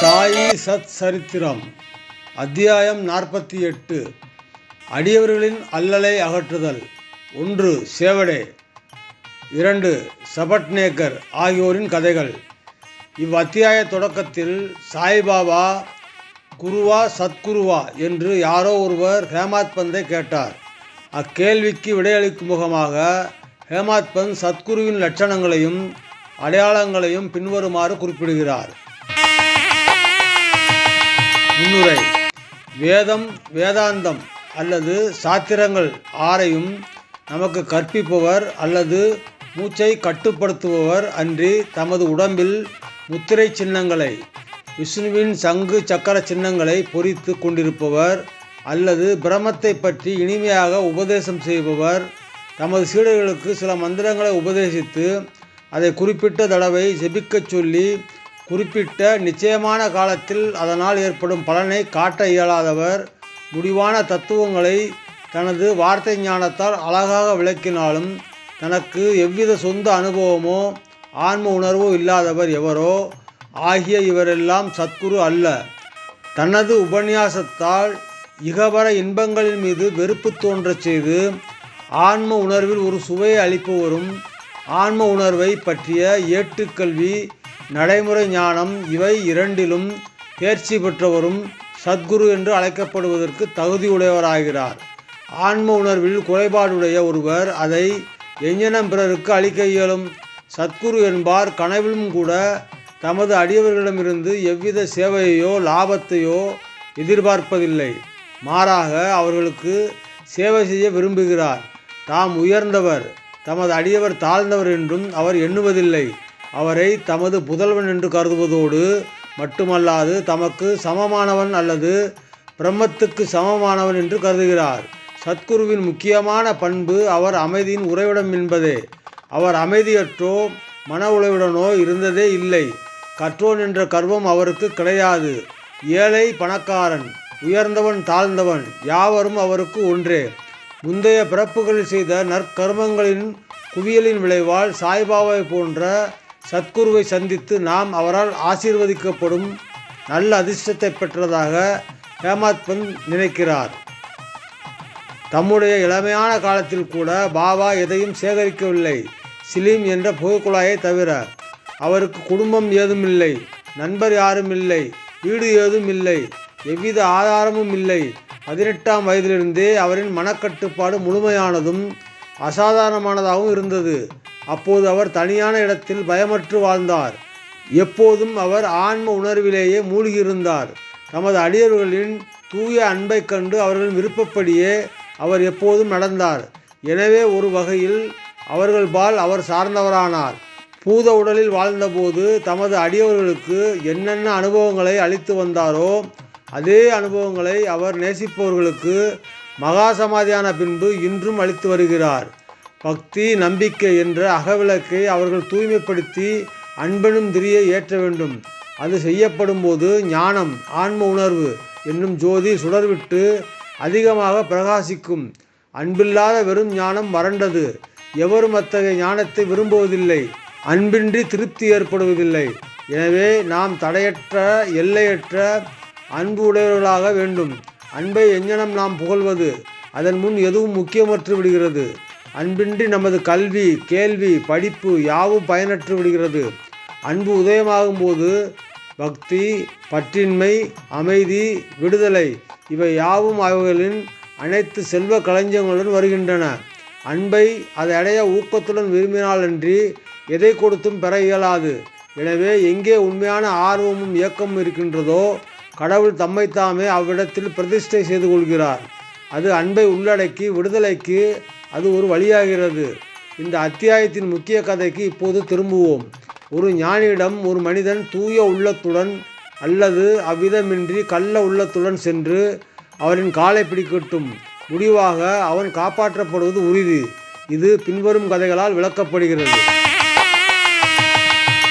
சாயி சத் சரித்திரம் அத்தியாயம் நாற்பத்தி எட்டு. அடியவர்களின் அல்லலை அகற்றுதல். ஒன்று சேவடே. இரண்டு சபட்நேக்கர் ஆகியோரின் கதைகள். இவ்வத்தியாய தொடக்கத்தில் சாய்பாபா குருவா சத்குருவா என்று யாரோ ஒருவர் ஹேமாத் பந்தை கேட்டார். அக்கேள்விக்கு விடையளிக்கும் முகமாக ஹேமாத் பந்த் சத்குருவின் லட்சணங்களையும் அடையாளங்களையும் பின்வருமாறு குறிப்பிடுகிறார். முன்னுரை வேதம் வேதாந்தம் அல்லது சாத்திரங்கள் ஆறையும் நமக்கு கற்பிப்பவர் அல்லது மூச்சை கட்டுப்படுத்துபவர் அன்றி தமது உடம்பில் முத்திரை சின்னங்களை விஷ்ணுவின் சங்கு சக்கர சின்னங்களை பொறித்து கொண்டிருப்பவர் அல்லது பிரமத்தை பற்றி இனிமையாக உபதேசம் செய்பவர் தமது சீடர்களுக்கு சில மந்திரங்களை உபதேசித்து அதை குறிப்பிட்ட தடவை ஜெபிக்கச் சொல்லி குறிப்பிட்ட நிச்சயமான காலத்தில் அதனால் ஏற்படும் பலனை காட்ட இயலாதவர் முடிவான தத்துவங்களை தனது வார்த்தை ஞானத்தால் அழகாக விளக்கினாலும் தனக்கு எவ்வித சொந்த அனுபவமோ ஆன்ம உணர்வோ இல்லாதவர் எவரோ ஆகிய இவரெல்லாம் சத்குரு அல்ல. தனது உபன்யாசத்தால் இகவர இன்பங்களின் மீது வெறுப்பு தோன்றச் செய்து ஆன்ம உணர்வில் ஒரு சுவையை அளிப்பவரும் ஆன்ம உணர்வை பற்றிய ஏட்டுக்கல்வி நடைமுறை ஞானம் இவை இரண்டிலும் தேர்ச்சி பெற்றவரும் சத்குரு என்று அழைக்கப்படுவதற்கு தகுதியுடையவராகிறார் ஆன்ம உணர்வில் குறைபாடுடைய ஒருவர் அதை எஞ்ஞனம் பிறருக்கு அளிக்க இயலும். சத்குரு என்பார் கனவிலும் கூட தமது அடியவர்களிடமிருந்து எவ்வித சேவையோ லாபத்தையோ எதிர்பார்ப்பதில்லை. மாறாக அவர்களுக்கு சேவை செய்ய விரும்புகிறார். தாம் உயர்ந்தவர் தமது அடியவர் தாழ்ந்தவர் என்றும் அவர் எண்ணுவதில்லை. அவரை தமது புதல்வன் என்று கருதுவதோடு மட்டுமல்லாது தமக்கு சமமானவன் அல்லது பிரம்மத்துக்கு சமமானவன் என்று கருதுகிறார். சத்குருவின் முக்கியமான பண்பு அவர் அமைதியின் உறைவிடம் என்பதே அவர் அமைதியற்றோ மன உழைவுடனோ இருந்ததே இல்லை. கற்றோன் என்ற கர்வம் அவருக்கு கிடையாது. ஏழை பணக்காரன் உயர்ந்தவன் தாழ்ந்தவன் யாவரும் அவருக்கு ஒன்றே. முந்தைய பிறப்புகளில் செய்த நற்கர்மங்களின் குவியலின் விளைவால் சாய்பாபாவை போன்ற சத்குருவை சந்தித்து நாம் அவரால் ஆசீர்வதிக்கப்படும் நல்ல அதிர்ஷ்டத்தை பெற்றதாக ஹேமாத் பந்த் நினைக்கிறார். தம்முடைய இளமையான காலத்தில் கூட பாபா எதையும் சேகரிக்கவில்லை. சிலீம் என்ற புகைக்குழாயை தவிர அவருக்கு குடும்பம் ஏதும் இல்லை நண்பர் யாரும் இல்லை வீடு ஏதும் இல்லை எவ்வித ஆதாரமும் இல்லை. பதினெட்டாம் வயதிலிருந்தே அவரின் மனக்கட்டுப்பாடு முழுமையானதும் அசாதாரணமானதாகவும் இருந்தது. அப்போது அவர் தனியான இடத்தில் பயமற்று வாழ்ந்தார். எப்போதும் அவர் ஆன்ம உணர்விலேயே மூழ்கியிருந்தார். தமது அடியவர்களின் தூய அன்பைக் கண்டு அவர்களின் விருப்பப்படியே அவர் எப்போதும் நடந்தார். எனவே ஒரு வகையில் அவர்கள் பால் அவர் சார்ந்தவரானார். பூத உடலில் வாழ்ந்தபோது தமது அடியவர்களுக்கு என்னென்ன அனுபவங்களை அளித்து வந்தாரோ அதே அனுபவங்களை அவர் நேசிப்பவர்களுக்கு மகா சமாதியான பின்பு இன்றும் அளித்து வருகிறார். பக்தி நம்பிக்கை என்ற அகவிளக்கை அவர்கள் தூய்மைப்படுத்தி அன்பெனும் திரியை ஏற்ற வேண்டும். அது செய்யப்படும் போது ஞானம் ஆன்ம உணர்வு என்னும் ஜோதி சுடர்விட்டு அதிகமாக பிரகாசிக்கும். அன்பில்லாத வெறும் ஞானம் வறண்டது. எவரும் அத்தகைய ஞானத்தை விரும்புவதில்லை. அன்பின்றி திருப்தி ஏற்படுவதில்லை. எனவே நாம் தடையற்ற எல்லையற்ற அன்பு உடையவர்களாக வேண்டும். அன்பை எஞ்ஞனம் நாம் புகழ்வது. அதன் முன் எதுவும் முக்கியமற்று விடுகிறது. அன்பின்றி நமது கல்வி கேள்வி படிப்பு யாவும் பயனற்று விடுகிறது. அன்பு உதயமாகும் போது பக்தி பற்றின்மை அமைதி விடுதலை இவை யாவும் அவர்களின் அனைத்து செல்வ களஞ்சியங்களுடன் வருகின்றன. அன்பை அதை அடைய ஊக்கத்துடன் விரும்பினாலன்றி எதை கொடுத்தும் பெற இயலாது. எனவே எங்கே உண்மையான ஆர்வமும் இயக்கமும் இருக்கின்றதோ கடவுள் தம்மைத்தாமே அவ்விடத்தில் பிரதிஷ்டை செய்து கொள்கிறார். அது அன்பை உள்ளடக்கி விடுதலைக்கு அது ஒரு வழியாகிறது. இந்த அத்தியாயத்தின் முக்கிய கதைக்கு இப்போது திரும்புவோம். ஒரு ஞானியிடம் ஒரு மனிதன் தூய உள்ளத்துடன் அல்லது அவ்விதமின்றி கள்ள உள்ளத்துடன் சென்று அவரின் காலை பிடிக்கட்டும். முடிவாக அவன் காப்பாற்றப்படுவது உறுதி. இது பின்வரும் கதைகளால் விளக்கப்படுகிறது.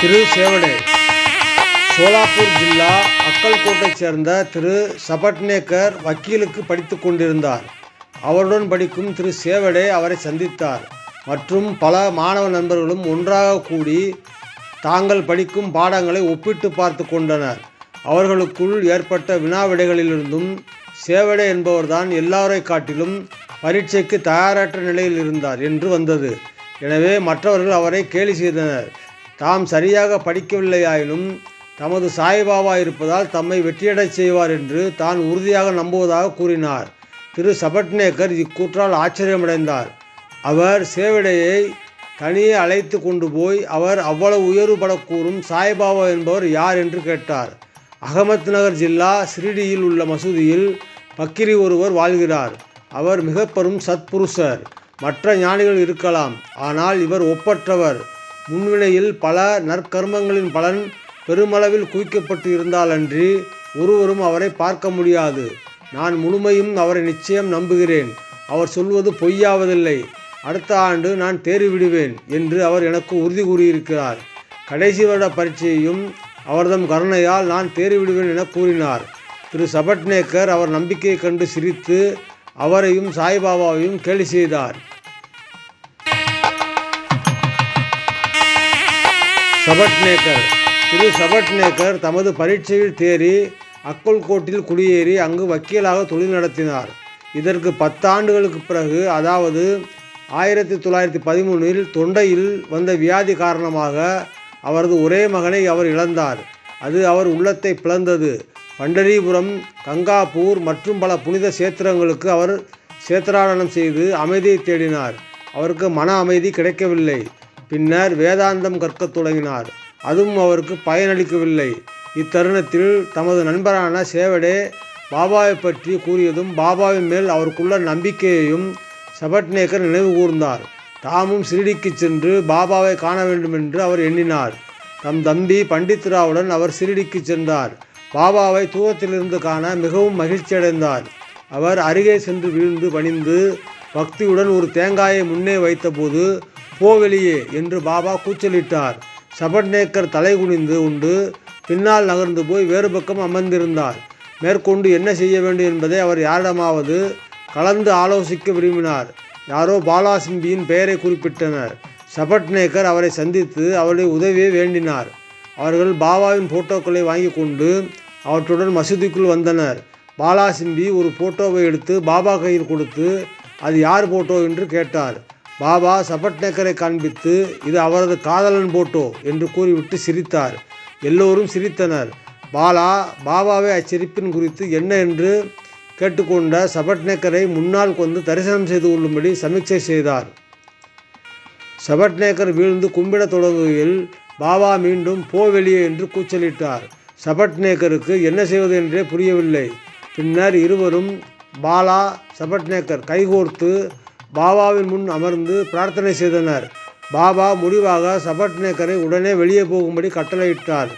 திரு. சேவடே. சோலாப்பூர் ஜில்லா அக்கல்கோட்டைச் சேர்ந்த திரு. சபட்னேக்கர் வக்கீலுக்கு படித்து கொண்டிருந்தார். அவருடன் படிக்கும் திரு சேவடே அவரை சந்தித்தார். மற்றும் பல மாணவ நண்பர்களும் ஒன்றாக கூடி தாங்கள் படிக்கும் பாடங்களை ஒப்பிட்டு பார்த்து கொண்டனர். அவர்களுக்குள் ஏற்பட்ட வினாவிடைகளிலிருந்தும் சேவடே என்பவர்தான் எல்லாரை காட்டிலும் பரீட்சைக்கு தயாரற்ற நிலையில் இருந்தார் என்று வந்தது. எனவே மற்றவர்கள் அவரை கேலி செய்தனர். தாம் சரியாக படிக்கவில்லையாயினும் தமது சாய்பாபா இருப்பதால் தம்மை வெற்றியடைச் செய்வார் என்று தான் உறுதியாக நம்புவதாக கூறினார். திரு சபட்னேகர் இக்கூற்றால் ஆச்சரியமடைந்தார். அவர் சேவடையை தனியே அழைத்து கொண்டு போய் அவர் அவ்வளவு உயர்வுபடக் கூறும் சாய்பாபா என்பவர் யார் என்று கேட்டார். அகமத் நகர் ஜில்லா சிரிடியில் உள்ள மசூதியில் பக்கிரி ஒருவர் வாழ்கிறார். அவர் மிக பெரும் சத்புருஷர். மற்ற ஞானிகள் இருக்கலாம். ஆனால் இவர் ஒப்பற்றவர். முன்வினையில் பல நற்கர்மங்களின் பலன் பெருமளவில் குவிக்கப்பட்டு இருந்தாலன்றி ஒருவரும் அவரை பார்க்க முடியாது. நான் முழுமையும் அவரை நிச்சயம் நம்புகிறேன். அவர் சொல்வது பொய்யாவதில்லை. அடுத்த ஆண்டு நான் தேர்வு விடுவேன் என்று அவர் எனக்கு உறுதி கூறியிருக்கிறார். கடைசி வருட பரீட்சையையும் அவர்தம் கருணையால் நான் தேர்வு விடுவேன் என கூறினார். திரு. சபட்நேக்கர் அவர் நம்பிக்கையை கண்டு சிரித்து அவரையும் சாய்பாபாவையும் கேலி செய்தார். சபட்நேக்கர் திரு. சபட்நேக்கர் தமது பரீட்சையில் தேறி அக்கல்கோட்டில் குடியேறி அங்கு வக்கீலாக தொழில் நடத்தினார். இதற்கு பத்தாண்டுகளுக்கு பிறகு அதாவது ஆயிரத்தி தொள்ளாயிரத்தி பதிமூணில் தொண்டையில் வந்த வியாதி காரணமாக அவரது ஒரே மகனை அவர் இழந்தார். அது அவர் உள்ளத்தை பிளந்தது. பண்டரிபுரம் கங்காபூர் மற்றும் பல புனித சேத்திரங்களுக்கு அவர் சேத்திராடனம் செய்து அமைதியை தேடினார். அவருக்கு மன அமைதி கிடைக்கவில்லை. பின்னர் வேதாந்தம் கற்கத் தொடங்கினார். அதுவும் அவருக்கு பயனளிக்கவில்லை. இத்தருணத்தில் தமது நண்பரான சேவடே பாபாவை பற்றி கூறியதும் பாபாவின் மேல் அவருக்குள்ள நம்பிக்கையையும் சபட்நேக்கர் நினைவு கூர்ந்தார். தாமும் சிறிடிக்கு சென்று பாபாவை காண வேண்டும் என்று அவர் எண்ணினார். தம் தம்பி பண்டித்ராவுடன் அவர் சிறிடிக்கு சென்றார். பாபாவை தூரத்திலிருந்து காண மிகவும் மகிழ்ச்சியடைந்தார். அவர் அருகே சென்று வீழ்ந்து பணிந்து பக்தியுடன் ஒரு தேங்காயை முன்னே வைத்தபோது போ வெளியே என்று பாபா கூச்சலிட்டார். சபட்நேக்கர் தலை குனிந்து உண்டு பின்னால் நகர்ந்து போய் வேறு பக்கம் அமர்ந்திருந்தார். மேற்கொண்டு என்ன செய்ய வேண்டும் என்பதை அவர் யாரிடமாவது கலந்து ஆலோசிக்க விரும்பினார். யாரோ பாலாசிம்பியின் பெயரை குறிப்பிட்டனர். சபட்நேக்கர் அவரை சந்தித்து அவருடைய உதவியை வேண்டினார். அவர்கள் பாபாவின் போட்டோக்களை வாங்கி கொண்டு அவற்றுடன் மசூதிக்குள் வந்தனர். பாலாசிம்பி ஒரு போட்டோவை எடுத்து பாபா கையில் கொடுத்து அது யார் போட்டோ? என்று கேட்டார். பாபா சபட்நேக்கரை காண்பித்து இது அவரது காதலன் போட்டோ என்று கூறிவிட்டு சிரித்தார். எல்லோரும் சிரித்தனர். பாலா பாபாவை அச்சிரிப்பின் குறித்து என்ன என்று கேட்டுக்கொண்ட சபட்நேக்கரை முன்னால் கொண்டு தரிசனம் செய்து கொள்ளும்படி சமீட்சை செய்தார். சபட்நேக்கர் வீழ்ந்து கும்பிடத் தொடங்குகையில் பாபா மீண்டும் போ வெளியே என்று கூச்சலிட்டார். சபட்நேக்கருக்கு என்ன செய்வது என்றே புரியவில்லை. பின்னர் இருவரும் பாலா சபட்நேக்கர் கைகோர்த்து பாபாவின் முன் அமர்ந்து பிரார்த்தனை செய்தனர். பாபா முடிவாக சபட்நேக்கரை உடனே வெளியே போகும்படி கட்டளையிட்டார்.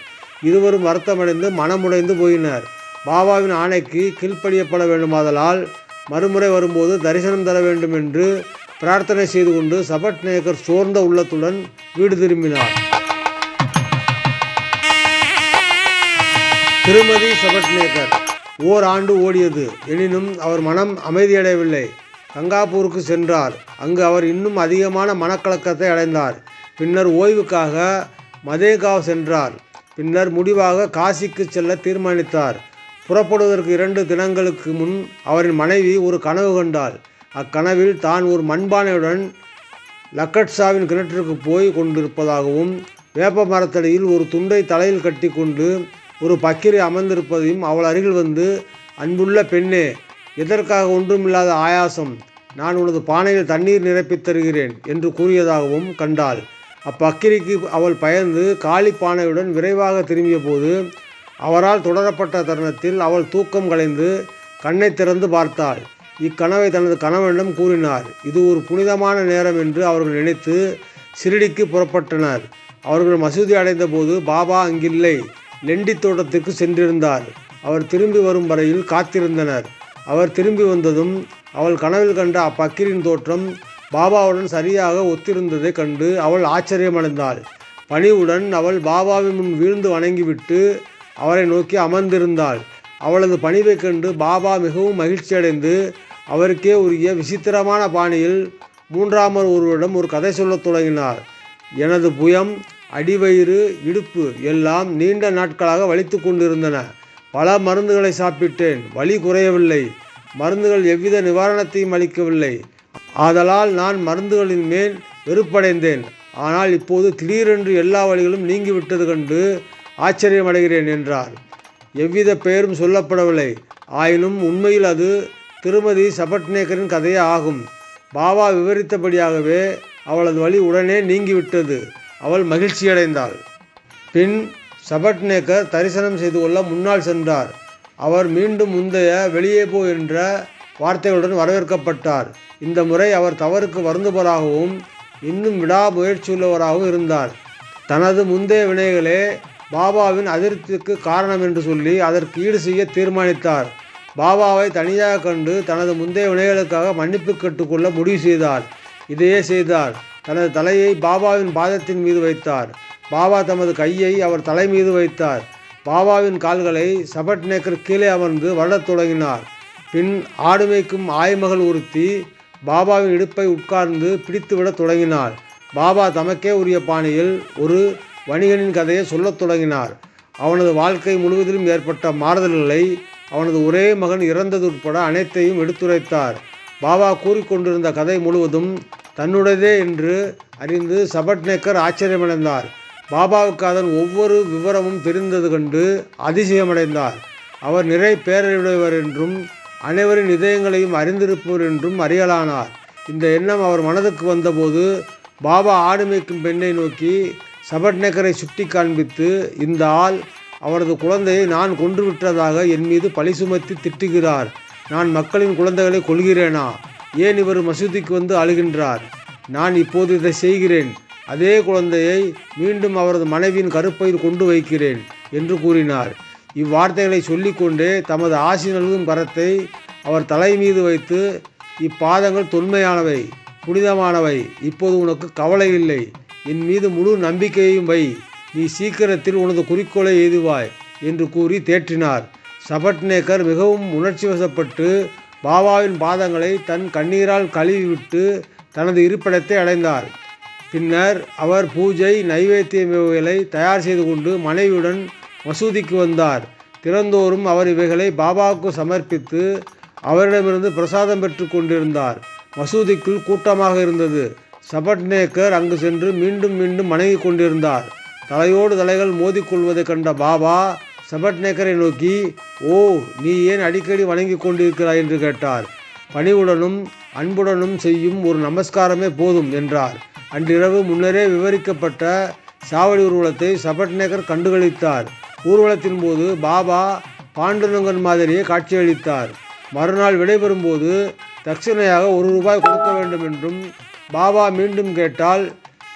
இருவரும் வருத்தமடைந்து மனமுடைந்து போயினர். பாபாவின் ஆணைக்கு கீழ்ப்படியப்பட வேண்டுமாதலால் மறுமுறை வரும்போது தரிசனம் தர வேண்டும் என்று பிரார்த்தனை செய்து கொண்டு சபட்நேக்கர் சோர்ந்த உள்ளத்துடன் வீடு திரும்பினார். திருமதி சபட்நேக்கர் ஓர் ஆண்டு ஓடியது. எனினும் அவர் மனம் அமைதியடையவில்லை. கங்காப்பூருக்கு சென்றார். அங்கு அவர் இன்னும் அதிகமான மனக்கலக்கத்தை அடைந்தார். பின்னர் ஓய்வுக்காக மதேகாவ் சென்றார். பின்னர் முடிவாக காசிக்கு செல்ல தீர்மானித்தார். புறப்படுவதற்கு இரண்டு தினங்களுக்கு முன் அவரின் மனைவி ஒரு கனவு கண்டாள். அக்கனவில் தான் ஒரு மண்பானையுடன் லக்கட்ஷாவின் கிணற்றிற்கு போய் கொண்டிருப்பதாகவும் வேப்ப மரத்தடியில் ஒரு துண்டை தலையில் கட்டி கொண்டு ஒரு பக்கிரி அமர்ந்திருப்பதையும் அவள் அருகில் வந்து அன்புள்ள பெண்ணே எதற்காக ஒன்றுமில்லாத ஆயாசம்? நான் உனது பானையில் தண்ணீர் நிரப்பித் தருகிறேன் என்று கூறியதாகவும் கண்டாள். அப்பக்கிரிக்கு அவள் பயந்து காலி பானையுடன் விரைவாக திரும்பிய போது அவரால் தொடரப்பட்ட தருணத்தில் அவள் தூக்கம் கலைந்து கண்ணை திறந்து பார்த்தாள். இக்கனவை தனது கணவனிடம் கூறினார். இது ஒரு புனிதமான நேரம் என்று அவர்கள் நினைத்து சிறிடிக்கு புறப்பட்டனர். அவர்கள் மசூதி அடைந்தபோது பாபா அங்கில்லை. லெண்டி தோட்டத்திற்கு சென்றிருந்தார். அவர் திரும்பி வரும் வரையில் காத்திருந்தனர். அவர் திரும்பி வந்ததும் அவள் கனவில் கண்ட அப்பக்கிரின் தோற்றம் பாபாவுடன் சரியாக ஒத்திருந்ததைக் கண்டு அவள் ஆச்சரியமடைந்தாள். பணிவுடன் அவள் பாபாவின் முன் வீழ்ந்து வணங்கிவிட்டு அவரை நோக்கி அமர்ந்திருந்தாள். அவளது பணிவைக் கண்டு பாபா மிகவும் மகிழ்ச்சியடைந்து அவருக்கே உரிய விசித்திரமான பாணியில் மூன்றாமர் ஒருவரிடம் ஒரு கதை சொல்லத் தொடங்கினார். எனது புயம் அடிவயிறு இடுப்பு எல்லாம் நீண்ட நாட்களாக வலித்து கொண்டிருந்தன. பல மருந்துகளை சாப்பிட்டேன். வலி குறையவில்லை. மருந்துகள் எவ்வித நிவாரணத்தையும் அளிக்கவில்லை. ஆதலால் நான் மருந்துகளின் மேல் வெறுப்படைந்தேன். ஆனால் இப்போது திடீரென்று எல்லா வழிகளும் நீங்கிவிட்டது கண்டு ஆச்சரியமடைகிறேன் என்றார். எவ்வித பெயரும் சொல்லப்படவில்லை. ஆயினும் உண்மையில் அது திருமதி சபட்நேக்கரின் கதையே ஆகும். பாபா விவரித்தபடியாகவே அவளது வழி உடனே நீங்கிவிட்டது. அவள் மகிழ்ச்சியடைந்தாள். பின் சபட்னேக்கர் தரிசனம் செய்து கொள்ள முன்னால் சென்றார். அவர் மீண்டும் முந்தைய வெளியே போ என்ற வார்த்தைகளுடன் வரவேற்கப்பட்டார். இந்த முறை அவர் தவறுக்கு வருந்துபவராகவும் இன்னும் விடாமுயற்சியுள்ளவராகவும் இருந்தார். தனது முந்தைய வினைகளே பாபாவின் அதிருப்திக்கு காரணம் என்று சொல்லி அதற்கு ஈடு செய்ய தீர்மானித்தார். பாபாவை தனியாக கண்டு தனது முந்தைய வினைகளுக்காக மன்னிப்பு கேட்டுக்கொள்ள முடிவு செய்தார். இதையே செய்தார். தனது தலையை பாபாவின் பாதத்தின் மீது வைத்தார். பாபா தமது கையை அவர் தலை மீது வைத்தார். பாபாவின் கால்களை சபட்நேக்கர் கீழே அமர்ந்து வருடத் தொடங்கினார். பின் ஆடு மேய்க்கும் ஆய்மகள் உறுத்தி பாபாவின் இடுப்பை உட்கார்ந்து பிடித்துவிடத் தொடங்கினார். பாபா தமக்கே உரிய பாணியில் ஒரு வணிகனின் கதையை சொல்லத் தொடங்கினார். அவனது வாழ்க்கை முழுவதிலும் ஏற்பட்ட மாறுதல்களை அவனது ஒரே மகன் இறந்தது உட்பட அனைத்தையும் எடுத்துரைத்தார். பாபா கூறிக்கொண்டிருந்த கதை முழுவதும் தன்னுடையதே என்று அறிந்து சபட்நேக்கர் ஆச்சரியமடைந்தார். பாபாவுக்கு அதன் ஒவ்வொரு விவரமும் தெரிந்தது கண்டு அதிசயமடைந்தார். அவர் நிறை பேரறிவுடையவர் என்றும் அனைவரின் இதயங்களையும் அறிந்திருப்பவர் என்றும் அறியலானார். இந்த எண்ணம் அவர் மனதுக்கு வந்தபோது பாபா ஆடு மேய்க்கும் பெண்ணை நோக்கி சபட்நேக்கரை சுட்டி காண்பித்து இந்த ஆள் அவரது குழந்தையை நான் கொன்று விட்டதாக என் மீது பழி சுமத்தி திட்டுகிறார். நான் மக்களின் குழந்தைகளை கொள்கிறேனா ஏன் இவர் மசூதிக்கு வந்து அழுகின்றார்? நான் இப்போது இதை செய்கிறேன். அதே குழந்தையை மீண்டும் அவரது மனைவியின் கருப்பையில் கொண்டு வைக்கிறேன் என்று கூறினார். இவ்வார்த்தைகளை சொல்லிக்கொண்டே தமது ஆசி நல்கும் கரத்தை அவர் தலை மீது வைத்து இப்பாதங்கள் தொன்மையானவை புனிதமானவை இப்போது உனக்கு கவலை இல்லை. என் மீது முழு நம்பிக்கையையும் வை. நீ சீக்கிரத்தில் உனது குறிக்கோளை எய்துவாய் என்று கூறி தேற்றினார். சபட்நேக்கர் மிகவும் உணர்ச்சி வசப்பட்டு பாபாவின் பாதங்களை தன் கண்ணீரால் கழுவிவிட்டு தனது இருப்பிடத்தை அடைந்தார். பின்னர் அவர் பூஜை நைவேத்தியங்களை தயார் செய்து கொண்டு மனைவியுடன் மசூதிக்கு வந்தார். திறந்தோறும் அவர் இவைகளை பாபாவுக்கு சமர்ப்பித்து அவரிடமிருந்து பிரசாதம் பெற்று கொண்டிருந்தார். மசூதிக்குள் கூட்டமாக இருந்தது. சபட்நேக்கர் அங்கு சென்று மீண்டும் மீண்டும் வணங்கி கொண்டிருந்தார். தலையோடு தலைகள் மோதிக்கொள்வதைக் கண்ட பாபா சபட்நேக்கரை நோக்கி ஓ நீ ஏன் அடிக்கடி வணங்கி கொண்டிருக்கிறாய்? என்று கேட்டார். பணிவுடனும் அன்புடனும் செய்யும் ஒரு நமஸ்காரமே போதும் என்றார். அன்றிரவு முன்னரே விவரிக்கப்பட்ட சாவடி ஊர்வலத்தை சபட்நேகர் கண்டுகளித்தார். ஊர்வலத்தின் போது பாபா பாண்டுரங்கன் மாதிரியே காட்சியளித்தார். மறுநாள் விடைபெறும்போது தட்சிணையாக ஒரு ரூபாய் கொடுக்க வேண்டும் என்றும் பாபா மீண்டும் கேட்டால்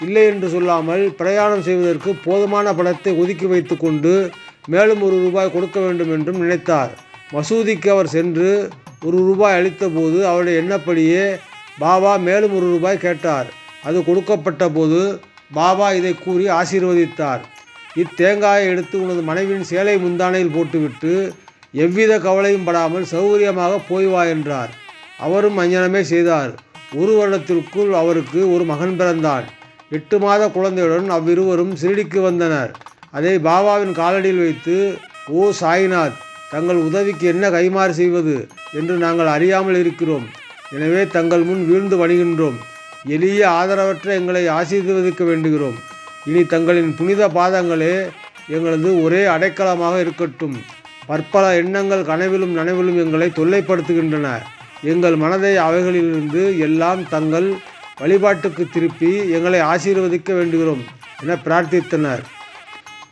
இல்லை என்று சொல்லாமல் பிரயாணம் செய்வதற்கு போதுமான பணத்தை ஒதுக்கி வைத்து கொண்டு மேலும் ஒரு ரூபாய் கொடுக்க வேண்டும் என்றும் நினைத்தார். மசூதிக்கு அவர் சென்று ஒரு ரூபாய் அளித்தபோது அவருடைய எண்ணப்படியே பாபா மேலும் ஒரு ரூபாய் கேட்டார். அது கொடுக்கப்பட்ட போது பாபா இதை கூறி ஆசீர்வதித்தார். இத்தேங்காயை எடுத்து உனது மனைவியின் சேலை முந்தானையில் போட்டுவிட்டு எவ்வித கவலையும் படாமல் சௌகரியமாக போய் வா என்றார். அவரும் அஞ்ஞனமே செய்தார். ஒரு வருடத்திற்குள் அவருக்கு ஒரு மகன் பிறந்தான். எட்டு மாத குழந்தையுடன் அவ்விருவரும் சிறுடிக்கு வந்தனர். அதை பாபாவின் காலடியில் வைத்து ஓ சாய்நாத் தங்கள் உதவிக்கு என்ன கைமாறு செய்வது? என்று நாங்கள் அறியாமல் இருக்கிறோம். எனவே தங்கள் முன் வீழ்ந்து வணிகின்றோம். எளிய ஆதரவற்ற எங்களை ஆசீர்வதிக்க வேண்டுகிறோம். இனி தங்களின் புனித பாதங்களே எங்களது ஒரே அடைக்கலமாக இருக்கட்டும். பற்பல எண்ணங்கள் கனவிலும் நனவிலும் எங்களை தொல்லைப்படுத்துகின்றன. எங்கள் மனதை அவைகளிலிருந்து எல்லாம் தங்கள் வழிபாட்டுக்கு திருப்பி எங்களை ஆசீர்வதிக்க வேண்டுகிறோம் என பிரார்த்தித்தனர்.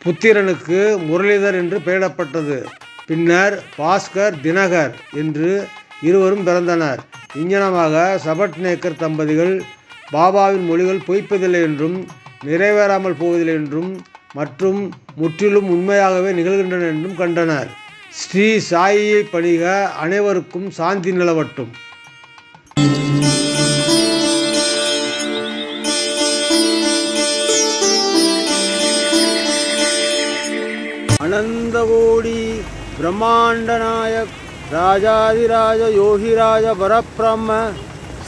புத்திரனுக்கு முரளிதர் என்று பெயரிடப்பட்டது. பின்னர் பாஸ்கர் தினகர் என்று இருவரும் பிறந்தனர். இஞ்ஞனமாக சபட்நேக்கர் தம்பதிகள் பாபாவின் மொழிகள் பொய்ப்பதில்லை என்றும் நிறைவேறாமல் போவதில்லை என்றும் மற்றும் முற்றிலும் உண்மையாகவே நிகழ்கின்றன என்றும் கண்டனர். ஸ்ரீ சாயியை பணிக அனைவருக்கும் சாந்தி நிலவட்டும். அனந்தகோடி பிரம்மாண்ட நாயக் ராஜாதிராஜ யோகிராஜ பரபிரம்ம